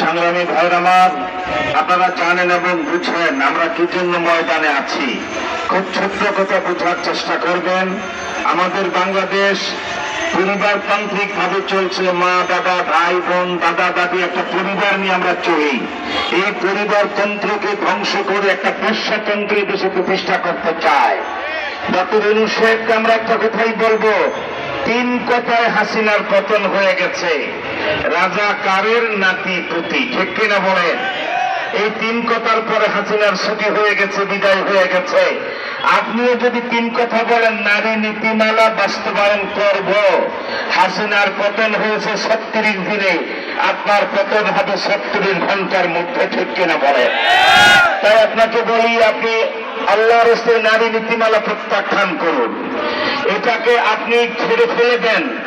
সংগ্রামী ভাইর আমার, আপনারা জানেন এবং বুঝেন, আমরা কি জন্য ময়দানে আছি। খুব ছোট্ট কথা বোঝার চেষ্টা করবেন। আমাদের বাংলাদেশ পরিবারতান্ত্রিক ভাবে চলছে মা বাবা ভাই, বোন, দাদা, দাদি, একটা পরিবার নিয়ে আমরা চলি। এই পরিবারতন্ত্রকে ধ্বংস করে একটা পেশাতন্ত্রে দেশে প্রতিষ্ঠা করতে চায়। ডক্টর অনুষেদকে আমরা একটা কথাই বলব, তিন কথায় হাসিনার পতন হয়ে গেছে। রাজা কারের নাতি পুতি ঠিক কিনা বলেন? এই তিন কথার পরে হাসিনার ছুটি হয়ে গেছে, বিদায় হয়ে গেছে। আপনিও যদি তিন কথা বলেন, নারী নীতিমালা বাস্তবায়ন করব। হাসিনার পতন হয়েছে সত্তরিশ দিনে। আপনার পতন হবে সত্তরিশ ঘণ্টার মধ্যে, ঠিক কিনা বলে? তাই আপনাকে বলি, আপনি আল্লাহর নারী নীতিমালা প্রত্যাখ্যান করুন। এটাকে আপনি ছেড়ে ফেলে দেন।